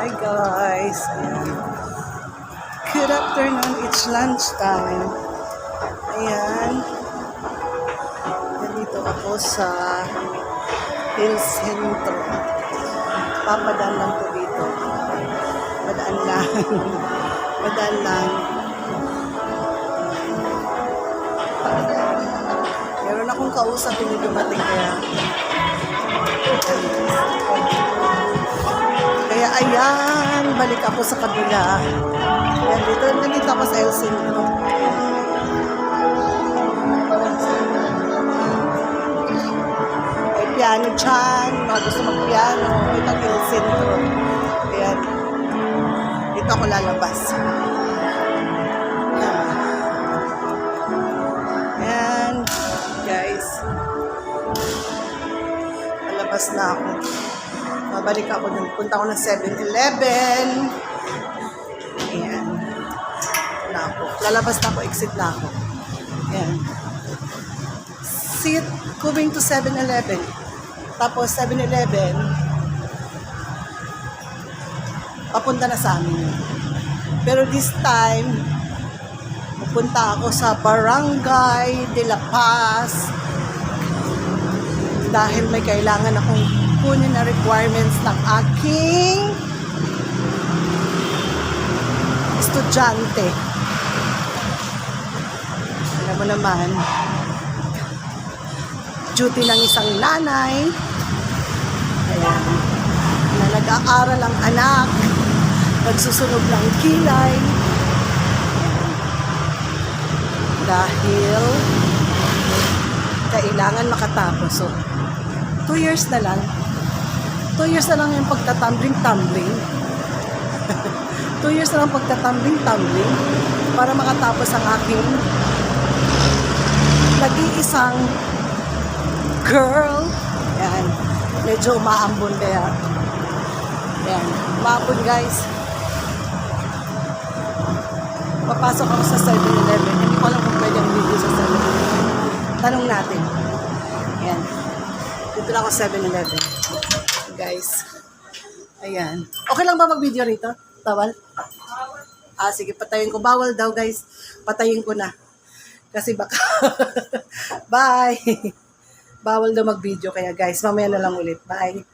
Hi guys. Ayan. Good afternoon. It's lunchtime. Ayan. Nandito ako sa Hill Centro. Papadaan lang po dito. Padaan lang. Padaan lang. Meron akong kausap yung dumating. Kaya ayan, balik ako sa kabila. Ayan, dito, nandito ako sa El Centro. May piano dyan, mga gusto mag-piano, ito ang El Centro. Ayan, dito ako lalabas. Ayan, guys. Lalabas na ako. Babalik ako dun. Punta ako ng 7-Eleven. Ayan. Na ako. Lalabas na ako. Exit na ako. Ayan. See it going to 7-Eleven. Tapos 7-Eleven. Papunta na sa amin. Pero this time, pupunta ako sa Barangay de la Paz dahil may kailangan akong kunin na requirements ng aking estudyante. Alam mo naman, duty ng isang nanay, ayan, na nag-aaral ang anak, nagsusunog ng kilay, dahil kailangan makatapos. So, two years na lang. Two years na lang yung pagtatumbling-tumbling. two years na lang pagtatumbling-tumbling para makatapos ang aking nag-iisang girl. Yan. Medyo umaambon kaya. Yan. Umaambon guys. Papasok ako sa 7-Eleven. Hindi ko alam kung pwede ang video sa 7-Eleven. Tanong natin. Ayan. Dito na ako 7-Eleven. Guys. Ayan. Okay lang ba mag-video rito? Bawal? Ah, sige, patayin ko. Bawal daw, guys. Patayin ko na. Kasi baka... Bye! Bawal daw mag-video. Kaya, guys, mamaya na lang ulit. Bye!